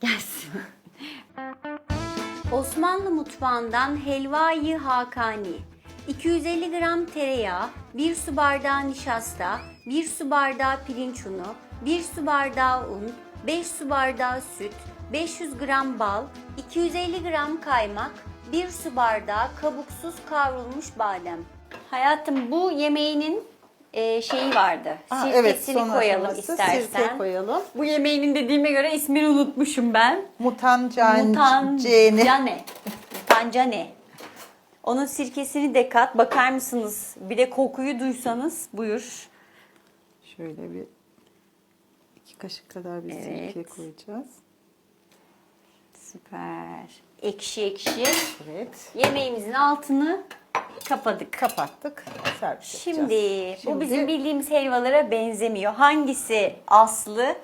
Gelsin. Osmanlı mutfağından helvayı hakani. 250 gram tereyağı, 1 su bardağı nişasta, 1 su bardağı pirinç unu, 1 su bardağı un, 5 su bardağı süt, 500 gram bal, 250 gram kaymak, 1 su bardağı kabuksuz kavrulmuş badem. Hayatım bu yemeğinin e, şeyi vardı. Aa, Sirkesini son koyalım istersen. Sirke koyalım. Bu yemeğinin dediğime göre ismini unutmuşum ben. Mutancane. Mutancane. Mutancane. Onun sirkesini de kat. Bakar mısınız? Bir de kokuyu duysanız buyur. Şöyle bir iki kaşık kadar bir Evet. sirke koyacağız. Süper. Ekşi ekşi. Evet. Yemeğimizin altını kapadık. Kapattık. Servis Şimdi, yapacağız. bu bizim bildiğimiz helvalara benzemiyor. Hangisi aslı?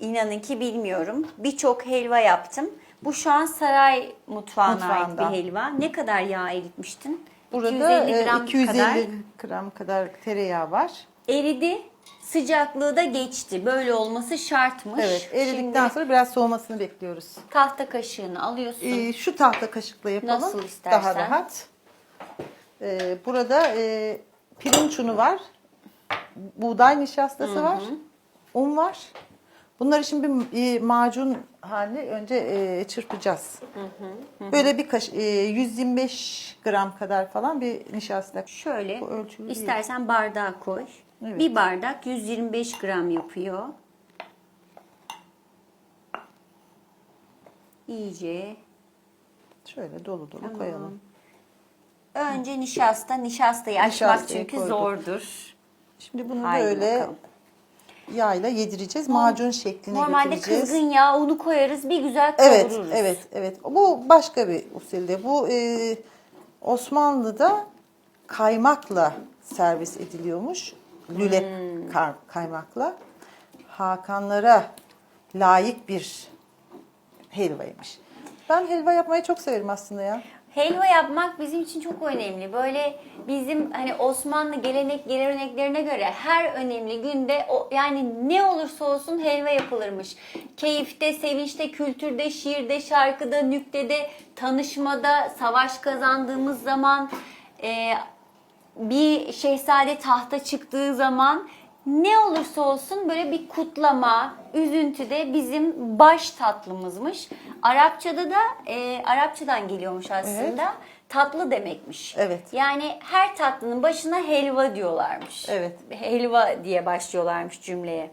İnanın ki bilmiyorum. Birçok helva yaptım. Bu şu an saray mutfağına ait Mutfağında. bir helva. Ne kadar yağ eritmiştin? Burada 250 e, gram 250 kadar gram kadar tereyağı var. eridi. Sıcaklığı da geçti. Böyle olması şartmış. Evet. Eridikten Şimdi sonra biraz soğumasını bekliyoruz. tahta kaşığını alıyorsun. Ee, şu tahta kaşıkla yapalım. Nasıl istersen. Daha rahat. Ee, burada e, pirinç unu var. Buğday nişastası var. Un var. Bunları şimdi bir e, macun haline önce e, çırpacağız. Böyle bir kaş, e, 125 gram kadar falan bir nişasta. Şöyle Bu ölçülü değil. istersen bardağa koy. Evet. Bir bardak 125 gram yapıyor. İyice. Şöyle dolu dolu koyalım. Önce nişasta. Nişastayı açmak Nişastayı çünkü koyduk. zordur. Şimdi bunu Haydi böyle bakalım. yağla yedireceğiz. Macun şekline Normalde getireceğiz. kızgın yağ unu koyarız bir güzel Evet, kavururuz. evet, evet. Bu başka bir usulde. Bu e, Osmanlı'da kaymakla servis ediliyormuş. Lüle Hmm. kar- kaymakla. Hakanlara layık bir helvaymış. Ben helva yapmayı çok severim aslında ya. Helva yapmak bizim için çok önemli. Böyle bizim hani Osmanlı gelenek geleneklerine göre her önemli günde o yani ne olursa olsun helva yapılırmış. Keyifte, sevinçte, kültürde, şiirde, şarkıda, nüktede, tanışmada, savaş kazandığımız zaman e, bir şehzade tahta çıktığı zaman ne olursa olsun böyle bir kutlama, üzüntüde bizim baş tatlımızmış. Arapçada da e, Arapçadan geliyormuş aslında. Tatlı demekmiş. Evet. Yani her tatlının başına helva diyorlarmış. Evet. Helva diye başlıyorlarmış cümleye.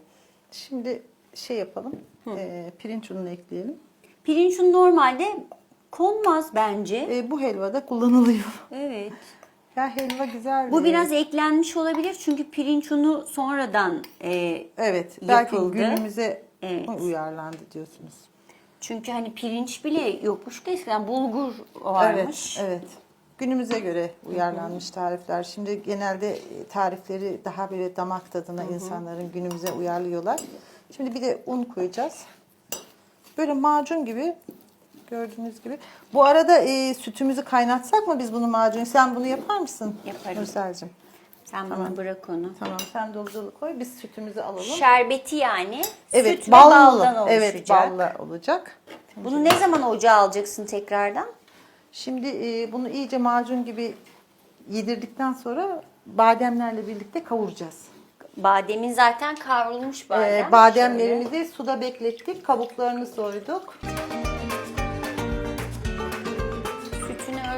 Şimdi şey yapalım. E, pirinç ununu ekleyelim. Pirinç unu normalde konmaz bence. E, bu helvada kullanılıyor. Evet. Ya helva güzel. Bu biraz eklenmiş olabilir çünkü pirinç unu sonradan e, Evet, belki yapıldı. günümüze Evet. uyarlandı diyorsunuz. Çünkü hani pirinç bile yokmuş ki eskiden bulgur varmış. Evet, evet. Günümüze göre uyarlanmış tarifler. Şimdi genelde e, tarifleri daha böyle damak tadına insanların günümüze uyarlıyorlar. Şimdi bir de un koyacağız. Böyle macun gibi gördüğünüz gibi. Bu arada e, sütümüzü kaynatsak mı biz bunu macun? Sen bunu yapar mısın? Yaparım. Nursel'cim. Sen bana bırak onu. Tamam sen dolu koy. Biz sütümüzü alalım. Şerbeti yani evet, süt ve baldan oluşacak. Evet, ballı olacak. Bunu ne zaman ocağa alacaksın tekrardan? Şimdi e, bunu iyice macun gibi yedirdikten sonra bademlerle birlikte kavuracağız. Bademin zaten kavrulmuş Ee, badem. bademlerimizi suda beklettik, kabuklarını soyduk.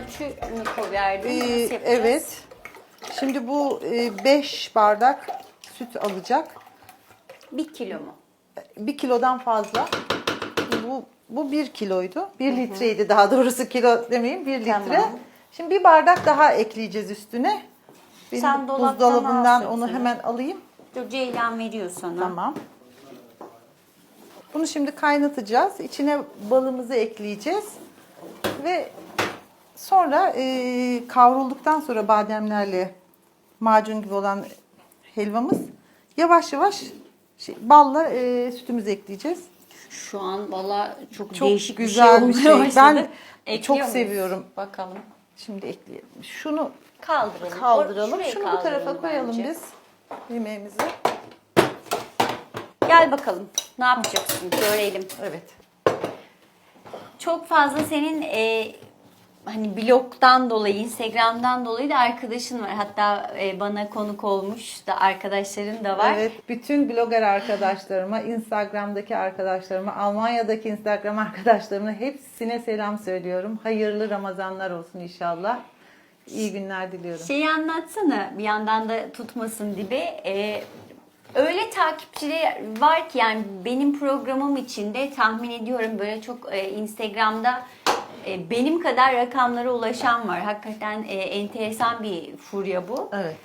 Ölçü mü koy verdin? Ee, Nasıl yapacağız? evet. Şimdi bu 5 bardak süt alacak. Bir kilo mu? Bir kilodan fazla. Bu bu 1 kiloydu. 1 litreydi daha doğrusu kilo demeyeyim 1 litre. Tamam. Şimdi bir bardak daha ekleyeceğiz üstüne. Benim Sen dolaptan buzdolabından al onu sütünü. hemen alayım. Dur Ceylan veriyor sana. Tamam. Bunu şimdi kaynatacağız. İçine balımızı ekleyeceğiz. Ve sonra e, kavrulduktan sonra bademlerle macun gibi olan helvamız yavaş yavaş şey, balla e, sütümüzü ekleyeceğiz. Şu an valla çok, Çok değişik güzel bir bir şey olmaya şey. başladı. Ben Ekliyor çok muyuz? seviyorum. Bakalım. Şimdi ekleyelim. Şunu Kaldıralım. kaldıralım. Şuraya Şunu bu tarafa kaldıralım koyalım bence. biz. Yemeğimizi. Gel bakalım. Ne yapacaksın? Görelim. Evet. çok fazla senin e, hani blogdan dolayı, Instagram'dan dolayı da arkadaşın var. Hatta e, bana konuk olmuş da arkadaşların da var. Evet, bütün blogger arkadaşlarıma, Instagram'daki arkadaşlarıma, Almanya'daki Instagram arkadaşlarıma hepsine selam söylüyorum. Hayırlı Ramazanlar olsun inşallah. İyi günler diliyorum. Şeyi anlatsana bir yandan da tutmasın dibe. Ee, öyle takipçileri var ki yani benim programım içinde tahmin ediyorum böyle çok e, Instagram'da e, benim kadar rakamlara ulaşan var. Hakikaten e, enteresan bir furya bu. Evet.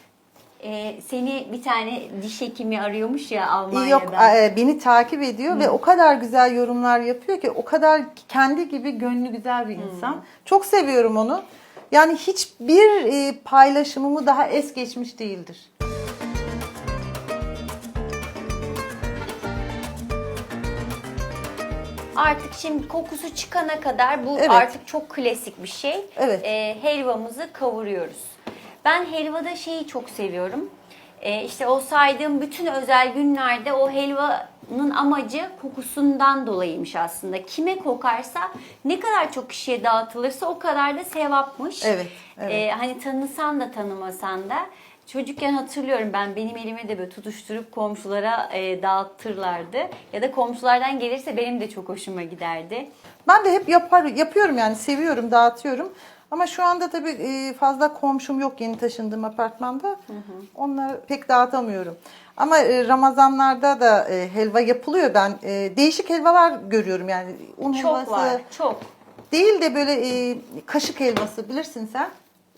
E, seni bir tane diş hekimi arıyormuş ya Almanya'dan. Yok e, beni takip ediyor ve o kadar güzel yorumlar yapıyor ki o kadar kendi gibi gönlü güzel bir insan. Çok seviyorum onu. Yani hiçbir e, paylaşımımı daha es geçmiş değildir. Artık şimdi kokusu çıkana kadar bu Evet. artık çok klasik bir şey. Evet. Ee, helvamızı kavuruyoruz. Ben helvada şeyi çok seviyorum. Ee, işte o saydığım bütün özel günlerde o helvanın amacı kokusundan dolayıymış aslında. Kime kokarsa ne kadar çok kişiye dağıtılırsa o kadar da sevapmış. Evet, evet. Ee, hani tanısan da tanımasan da. Çocukken hatırlıyorum ben benim elime de böyle tutuşturup komşulara e, dağıtırlardı. Ya da komşulardan gelirse benim de çok hoşuma giderdi. Ben de hep yapar, yapıyorum yani seviyorum, dağıtıyorum. Ama şu anda tabii e, fazla komşum yok yeni taşındığım apartmanda. Onları pek dağıtamıyorum. Ama e, Ramazanlarda da e, helva yapılıyor. Ben e, değişik helvalar görüyorum yani. Un Çok helvası var, çok. değil de böyle e, kaşık helvası bilirsin sen.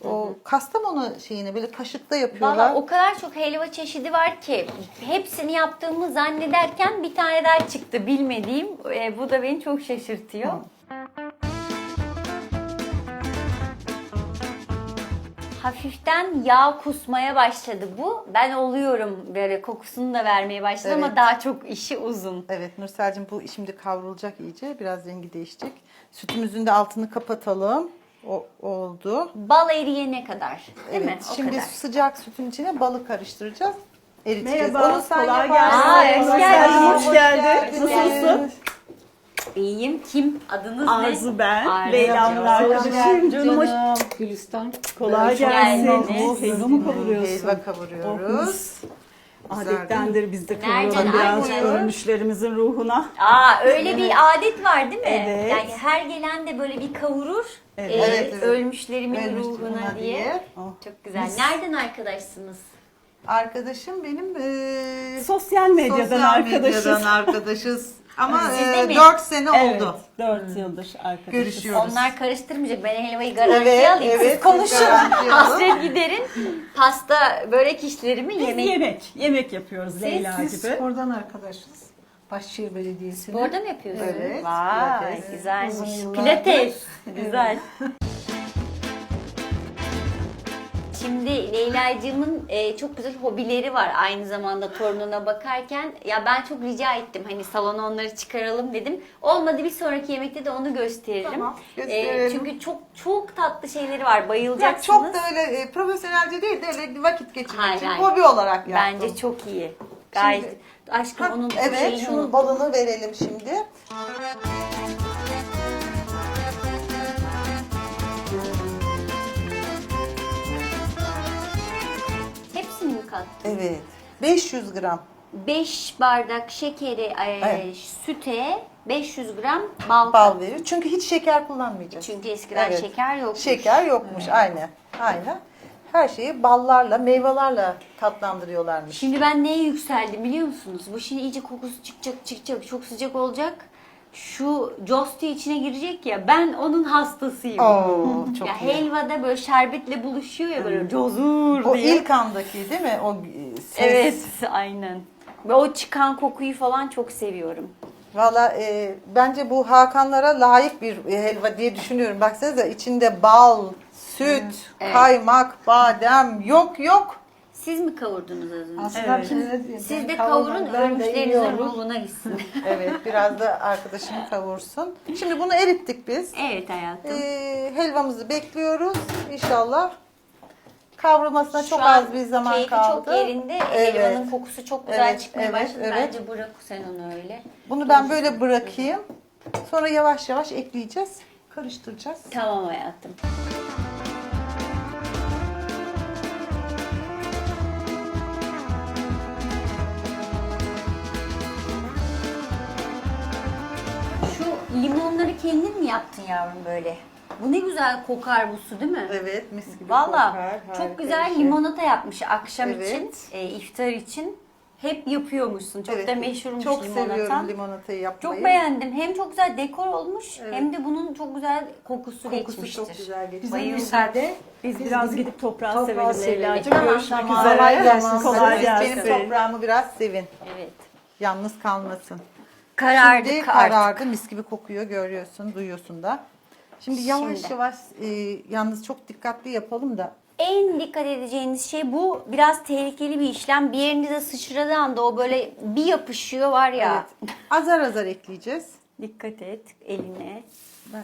O Kastamonu şeyini böyle kaşıkta yapıyorlar. Valla o kadar çok helva çeşidi var ki hepsini yaptığımı zannederken bir tane daha çıktı bilmediğim. E, bu da beni çok şaşırtıyor. Hafiften yağ kusmaya başladı bu. Ben oluyorum böyle kokusunu da vermeye başladı ama Evet. daha çok işi uzun. Evet Nursel'cim bu şimdi kavrulacak iyice. Biraz rengi değişecek. Sütümüzün de altını kapatalım. O oldu. Bal eriyene kadar değil Evet. mi? O şimdi kadar. sıcak sütün içine balı karıştıracağız. Eriteceğiz. Merhaba, Onu sen kolay gelsin. Aa, hoş Hoş geldin. Hoş geldin. Nasılsın? İyiyim. Kim? Adınız ne? Arzu ben. Arzu. Leyla'nın Hoş arkadaşıyım. Canım hoş. Gülistan. Kolay Hoş gelsin. Oh, helva mı kavuruyorsun? Helva kavuruyoruz. Adettendir biz de Nereden? kavuralım biraz ölmüşlerimizin ruhuna. Aa öyle bir adet var değil mi? Evet. Yani her gelen de böyle bir kavurur. Evet. e, Evet, evet. Ölmüşlerimin Ölmüş ruhuna ruhuna diye. diye. Oh. Çok güzel. Nereden arkadaşsınız? Arkadaşım benim eee Sosyal medyadan sosyal arkadaşız. medyadan arkadaşız. Ama Siz de mi? 4 sene Evet, oldu. 4 yıldır arkadaşız. Görüşüyoruz. Onlar karıştırmayacak. Ben helvayı garantiye Evet, alayım. evet, Siz konuşun. garantiye alın. Hasret giderin. Pasta, börek işlerimi Biz yemek. yemek, yemek yapıyoruz Leyla Siz gibi. spordan arkadaşız. Başşehir Belediyesi'ne. Orada mı yapıyorsunuz? Evet, Vay pilates. güzelmiş. Uzun yıllardır. Pilates. Güzel. Şimdi Leyla'cığımın e, çok güzel hobileri var aynı zamanda torununa bakarken. Ya ben çok rica ettim hani salona onları çıkaralım dedim. Olmadı bir sonraki yemekte de onu gösteririm. Tamam, E, gösterelim. çünkü çok çok tatlı şeyleri var. Ya Bayılacaksınız. çok da öyle e, profesyonelce değil de öyle vakit geçirmek Hayır, için hayır. hobi olarak yaptım. Bence çok iyi. Gayet. Şimdi- Aşkım Ha, onun evet şunun unut. balını verelim şimdi. Hepsini mi kattın? Evet. 500 gram 5 bardak şekeri, e, Evet. süte 500 gram bal. bal veriyor. Çünkü hiç şeker kullanmayacağız. Çünkü eskiden Evet. şeker yokmuş. Şeker yokmuş aynı. Aynı. Her şeyi ballarla, meyvelerle tatlandırıyorlarmış. Şimdi ben neye yükseldim biliyor musunuz? Bu şimdi iyice kokusu çıkacak çıkacak çok sıcak olacak. Şu Josti içine girecek ya ben onun hastasıyım. Oo, çok ya iyi. helvada böyle şerbetle buluşuyor ya böyle cozur O diye. ilk andaki değil mi? O e, ses. Evet aynen. Ve o çıkan kokuyu falan çok seviyorum. Valla e, bence bu Hakanlara layık bir helva diye düşünüyorum. Baksanıza içinde bal, süt, Evet. kaymak, badem yok yok. Siz mi kavurdunuz az önce? Aslında Evet. şimdi Siz de kavurun ölmüşlerinizin ruhuna gitsin. Evet biraz da arkadaşım kavursun. Şimdi bunu erittik biz. evet hayatım. E, helvamızı bekliyoruz. İnşallah kavrulmasına çok an az bir zaman keyfi kaldı. çok yerinde. Evet. Helvanın kokusu çok güzel Evet, çıkmaya evet, başladı. evet. Bence bırak sen onu öyle. Bunu ben böyle bırakayım. Sonra yavaş yavaş ekleyeceğiz. Karıştıracağız. Tamam hayatım. Limonları kendin mi yaptın yavrum böyle? Bu ne güzel kokar bu su değil mi? Evet mis gibi Valla kokar. Harika çok güzel bir şey. limonata yapmış akşam Evet. için, e, iftar için. Hep yapıyormuşsun. Çok Evet, da meşhurmuş Çok limonatan. seviyorum limonatayı yapmayı. Çok beğendim. Hem çok güzel dekor olmuş Evet. hem de bunun çok güzel kokusu, Kokusu geçmiştir. çok güzel geçmiş. Bayıldım. Müsaade. Biz biraz gidip toprağı, toprağı sevelim sevelim. Leyla'cığım. Tamam, Görüşmek tamam. üzere. Kolay gelsin. Kolay gelsin. Benim toprağımı biraz sevin. Evet. Yalnız kalmasın. Karardık Şimdi artık. karardı. Mis gibi kokuyor. Görüyorsun, duyuyorsun da. Şimdi yavaş Şimdi. yavaş e, yalnız çok dikkatli yapalım da En dikkat edeceğiniz şey bu biraz tehlikeli bir işlem. Bir yerinize sıçradığı anda o böyle bir yapışıyor var ya. evet, azar azar ekleyeceğiz. Dikkat et eline. Ben-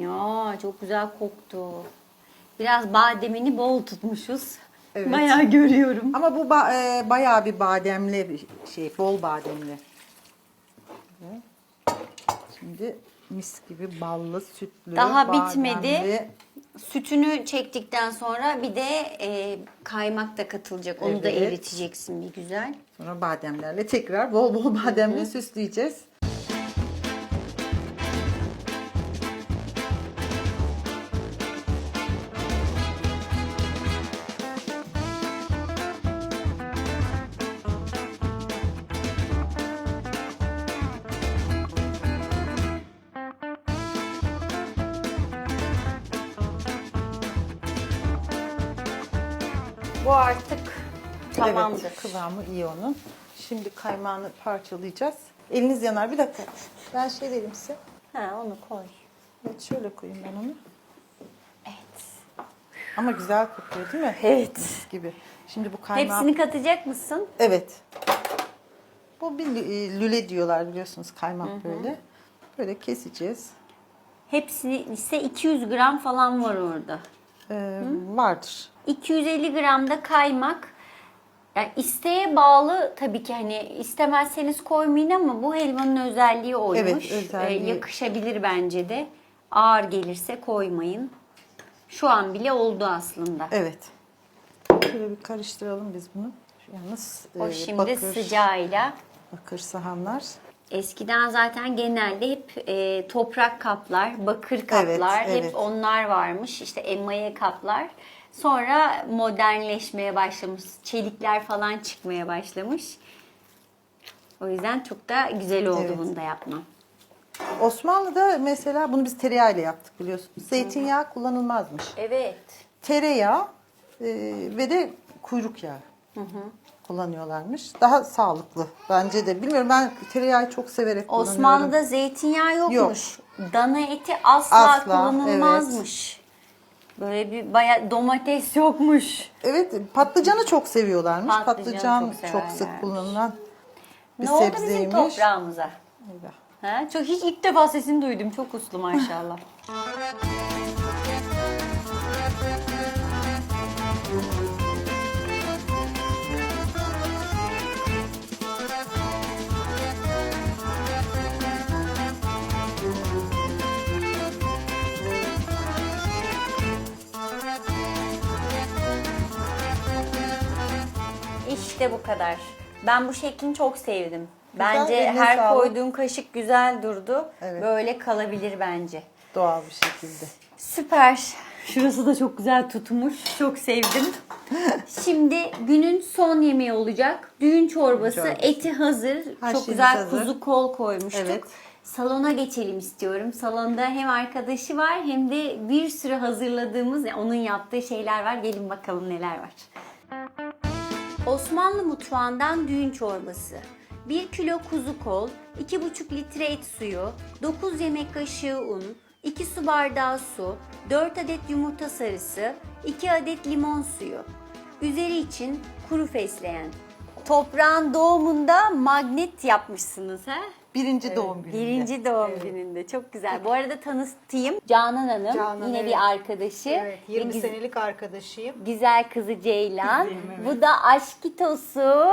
Ya çok güzel koktu. Biraz bademini bol tutmuşuz. Evet. Bayağı görüyorum. Ama bu ba- e, bayağı bir bademli bir şey, bol bademli. Şimdi mis gibi ballı, sütlü, Daha bademli. bitmedi. Sütünü çektikten sonra bir de e, kaymak da katılacak. Onu da Evet. eriteceksin bir güzel. Sonra bademlerle tekrar bol bol bademle süsleyeceğiz. Bu artık tamamdır. Evet, kıvamı iyi onun. Şimdi kaymağını parçalayacağız. Eliniz yanar. Bir dakika. Ben şey vereyim size. Ha, onu koy. Evet, şöyle koyayım ben onu. Evet. Ama güzel kokuyor değil mi? Evet. Mis gibi. Şimdi bu kaymağı... Hepsini katacak mısın? Evet. Bu bir lü- lüle diyorlar biliyorsunuz kaymak böyle. Böyle keseceğiz. Hepsini ise 200 gram falan var orada. Ee, vardır. 250 gram da kaymak. Yani isteğe bağlı tabii ki hani istemezseniz koymayın ama bu helvanın özelliği oymuş. Evet, özelliği. Ee, yakışabilir bence de. Ağır gelirse koymayın. Şu an bile oldu aslında. Evet. Şöyle bir karıştıralım biz bunu. Yalnız O e, şimdi bakır, sıcağıyla. bakır sahanlar. Eskiden zaten genelde hep e, toprak kaplar, bakır kaplar, evet. hep onlar varmış. İşte emaye kaplar. Sonra modernleşmeye başlamış, çelikler falan çıkmaya başlamış. O yüzden çok da güzel oldu Evet. bunu da yapmam. Osmanlı'da mesela bunu biz tereyağıyla yaptık biliyorsunuz. Zeytinyağı kullanılmazmış. Evet. Tereyağı e, ve de kuyruk yağı kullanıyorlarmış. Daha sağlıklı bence de. Bilmiyorum ben tereyağı çok severek kullanıyorum. Osmanlı'da zeytinyağı yokmuş. Dana eti asla, Asla, kullanılmazmış. Böyle bir baya domates yokmuş. Evet patlıcanı çok seviyorlarmış. Patlıcanı Patlıcan çok çok, severlermiş. sık kullanılan bir ne oldu sebzeymiş. bizim toprağımıza? Eyvah. Ha? Çok hiç ilk defa sesini duydum. Çok uslu maşallah. İşte bu kadar. Ben bu şeklini çok sevdim. Bence eline her sağlık. koyduğun kaşık güzel durdu. Evet. Böyle kalabilir bence. Doğal bir şekilde. Süper. Şurası da çok güzel tutmuş. Çok sevdim. Şimdi günün son yemeği olacak. Düğün çorbası. çorbası. Eti hazır. Her çok güzel hazır. kuzu kol koymuştuk. Evet. Salona geçelim istiyorum. Salonda hem arkadaşı var hem de bir sürü hazırladığımız, onun yaptığı şeyler var. Gelin bakalım neler var. Osmanlı mutfağından düğün çorbası. 1 kilo kuzu kol, 2,5 litre et suyu, 9 yemek kaşığı un, 2 su bardağı su, 4 adet yumurta sarısı, 2 adet limon suyu. Üzeri için kuru fesleğen. Toprağın doğumunda magnet yapmışsınız ha? Birinci doğum gününde. Birinci doğum gününde. Çok güzel. Bu arada tanıtayım. Canan Hanım. Canan, yine evet. bir arkadaşı. Evet, 20 Ve güz- senelik arkadaşım. Güzel kızı Ceylan. Bu da aşk kitosu.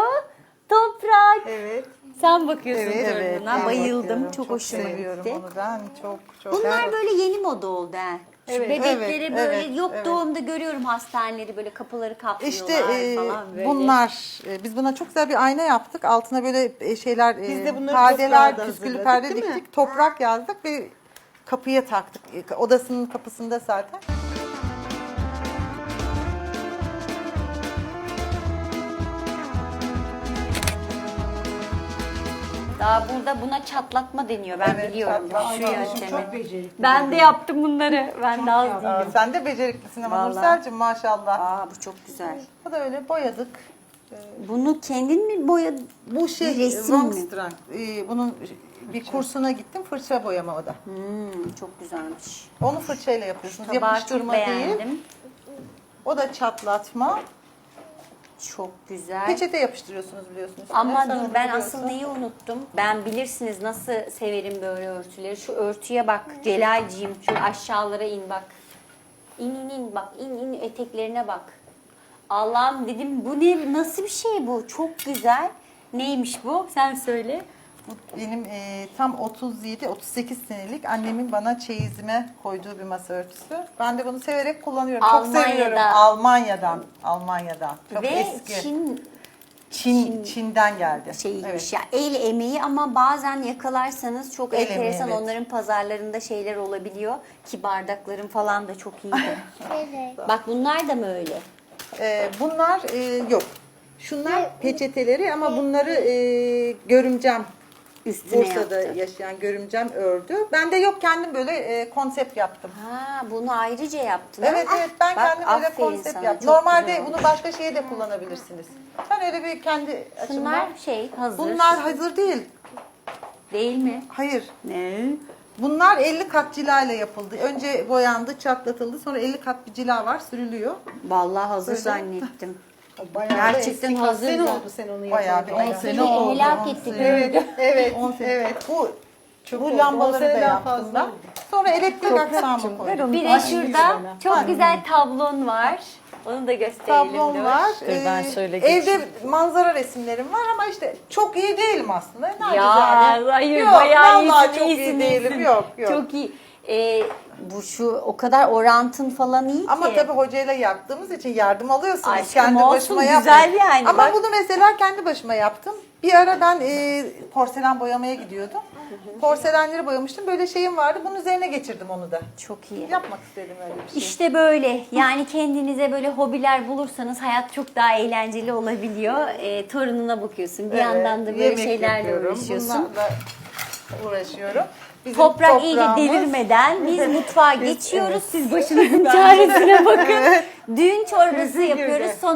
Toprak. Evet. Sen bakıyorsun Evet, evet. Bayıldım. bakıyorum. Çok, hoşuma seviyorum gitti. onu ben. Çok çok. Bunlar Evet. böyle yeni moda oldu ha. Evet, bebekleri evet, böyle evet, yok evet. doğumda görüyorum hastaneleri böyle kapıları kaplıyorlar İşte e, falan böyle. bunlar e, biz buna çok güzel bir ayna yaptık. Altına böyle e, şeyler e, Biz de perdeler, hazırladık, perde diktik. Toprak yazdık ve kapıya taktık. E, Odasının kapısında zaten. Daha burada buna çatlatma deniyor. Ben Evet, biliyorum çatlatma. şu Ay, yöntemi. Çok becerikli. Ben de yaptım bunları. Ben de az Aa, değilim. sen de beceriklisin ama Vallahi. Nursel'cim maşallah. Aa bu çok güzel. Bu da öyle boyadık. Bunu kendin mi boyadın? Bu şey Bir resim mi? Strand. E, bunun bir kursuna gittim. Fırça boyama o da. Hmm, çok güzelmiş. Onu fırçayla yapıyorsunuz. Tabağı çok Yapıştırma değil. beğendim. O da çatlatma. Çok güzel. Peçete yapıştırıyorsunuz biliyorsunuz. Ama Sen dur onu ben biliyorsun. asıl neyi unuttum? Ben bilirsiniz nasıl severim böyle örtüleri. Şu örtüye bak Celalciğim. Şu aşağılara in bak. İn in in bak. in in eteklerine bak. Allah'ım dedim bu ne nasıl bir şey bu? Çok güzel. Neymiş bu? Sen söyle. Bu benim e, tam 37-38 senelik annemin bana çeyizime koyduğu bir masa örtüsü. Ben de bunu severek kullanıyorum. Çok Almanya'da. seviyorum. Almanya'dan. Almanya'dan. Çok Ve eski. Çin Çin, Çin'den geldi. şeyiymiş Evet. ya el emeği ama bazen yakalarsanız çok El enteresan emeği, evet. onların pazarlarında şeyler olabiliyor ki bardakların falan da çok iyiydi. Bak bunlar da mı öyle? E, bunlar e, yok. Şunlar peçeteleri ama bunları e, görümcem Üstüne Bursa'da yaptı. yaşayan görümcem ördü. Ben de yok kendim böyle e, konsept yaptım. Ha bunu ayrıca yaptın. Evet ha? evet ben Bak, kendim böyle aferin konsept sana, yaptım. çok Normalde güzel bunu başka şeye de kullanabilirsiniz. Ben öyle bir kendi açımdan. Bunlar şey hazır. Bunlar hazır değil. değil mi? Hayır. Ne? Bunlar 50 kat cila ile yapıldı. Önce boyandı, çatlatıldı. Sonra 50 kat bir cila var, sürülüyor. Vallahi hazır zannettim. Bayağı da Gerçekten eski. Kaç hazır sene mı? oldu sen onu Bayağı bir? 10 Ay, sene seni oldu. helak 10 ettik. sene. Evet, evet, evet. Bu Çok bu lambaları On da seneden yaptım fazla ben. oldu. Sonra elektrik aksamı koydum. Bir de şurada çok güzel tablon var. Onu da gösterelim. Tablom dur. var. Dur ben Ee, şöyle Evde geçeyim. manzara resimlerim var ama işte çok iyi değilim aslında. Ne Ya güzel. hayır Yok, bayağı vallahi iyisin, çok iyisin, iyi değilim. iyisin. Yok, yok. Çok iyi. Ee, bu şu o kadar orantın falan iyi Ama ki. tabii hocayla yaptığımız için yardım alıyorsunuz. Aşkım kendi olsun, başıma güzel yapmadım. yani, Ama bak. bunu mesela kendi başıma yaptım. Bir ara ben e, porselen boyamaya gidiyordum. Porselenleri boyamıştım. Böyle şeyim vardı. Bunun üzerine geçirdim onu da. Çok iyi. Yapmak istedim öyle bir şey. İşte böyle. Yani kendinize böyle hobiler bulursanız hayat çok daha eğlenceli olabiliyor. Ee, torununa bakıyorsun. Bir Evet, yandan da böyle yemek şeylerle yapıyorum. uğraşıyorsun. Bunlarla uğraşıyorum. Bizim Toprak iyice delirmeden biz mutfağa geçiyoruz. Siz başınızın çaresine bakın. Düğün çorbası yapıyoruz. Son